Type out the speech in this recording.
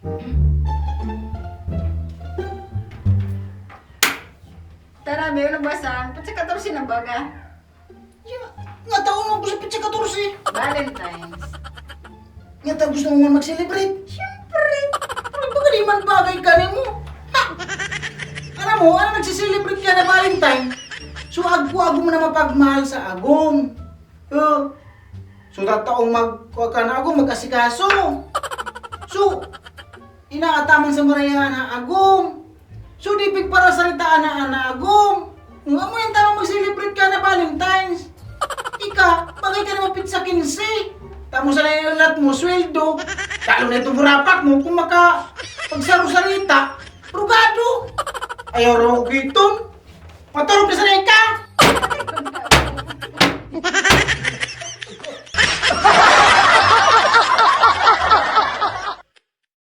Tara, may ulang basa. Patsa 14 ng baga. Nga taon mo ko sa pitsa 14. Valentine's. Nga ta gusto mo nga mag-celebrate. Siyempre. Ano ba ka di man bagay ka ni mo? Ha? Alam mo, ano nagsiselebrate ka na Valentine? So agpo-ago mo na mapagmahal sa agong. Uh, so tataong magkuha ka na agong, magkasikaso. So, inaataman sa maraya na agong. So, di pig para salitaan na ana agong. Nga mo yung tama mag-celebrate ka na Valentine's. Ika, bagay ka na mapit sa 15. Tamo sa lahat mo, sweldo. Lalo na itong burapak mo, kung maka pagsaro-sarita, rugado. Ayaw raw ko iton. Maturog ka sa.